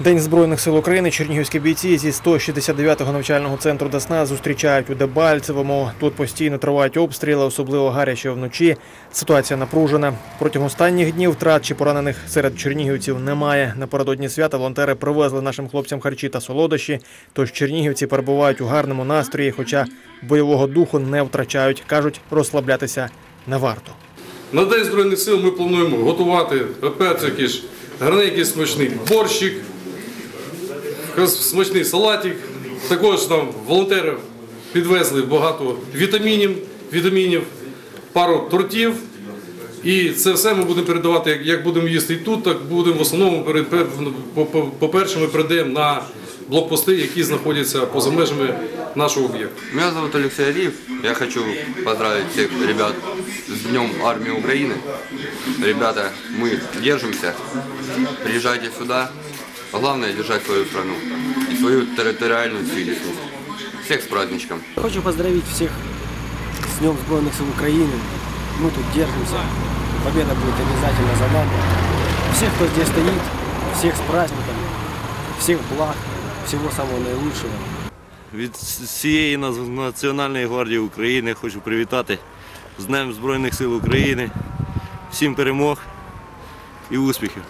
День Збройних сил України чернігівські бійці зі 169-го навчального центру Десна зустрічають у Дебальцевому. Тут постійно тривають обстріли, особливо гаряче вночі. Ситуація напружена. Протягом останніх днів втрат чи поранених серед чернігівців немає. Напередодні свята волонтери привезли нашим хлопцям харчі та солодощі. Тож чернігівці перебувають у гарному настрої, хоча бойового духу не втрачають. кажуть, розслаблятися не варто. На День Збройних сил ми плануємо готувати опять ж гарненький смачний борщик, смачний салатик. Також нам волонтери підвезли багато вітамінів, вітамінів, пару тортів. І це все ми будемо передавати, як, будемо їсти і тут, так будемо в основному по-перше, ми передаємо на блокпости, які знаходяться поза межами нашого об'єкту. Меня зовут Алексей Алиев. Я хочу поздравить всех ребят с Днем Армии Украины. Ребята, мы держимся. Приезжайте сюда. Главное держать свою страну и свою территориальную целостность. Всех с праздничком. Хочу поздравить всех с Днем Сбройных сил Украины. Мы тут держимся. Победа будет обязательно за нами. Всех, кто здесь стоит, всех с праздником, всех благ, всего самого наилучшего. Від всієї Національної гвардії України хочу привітати з Днем Збройних сил України. Всім перемог і успіхів!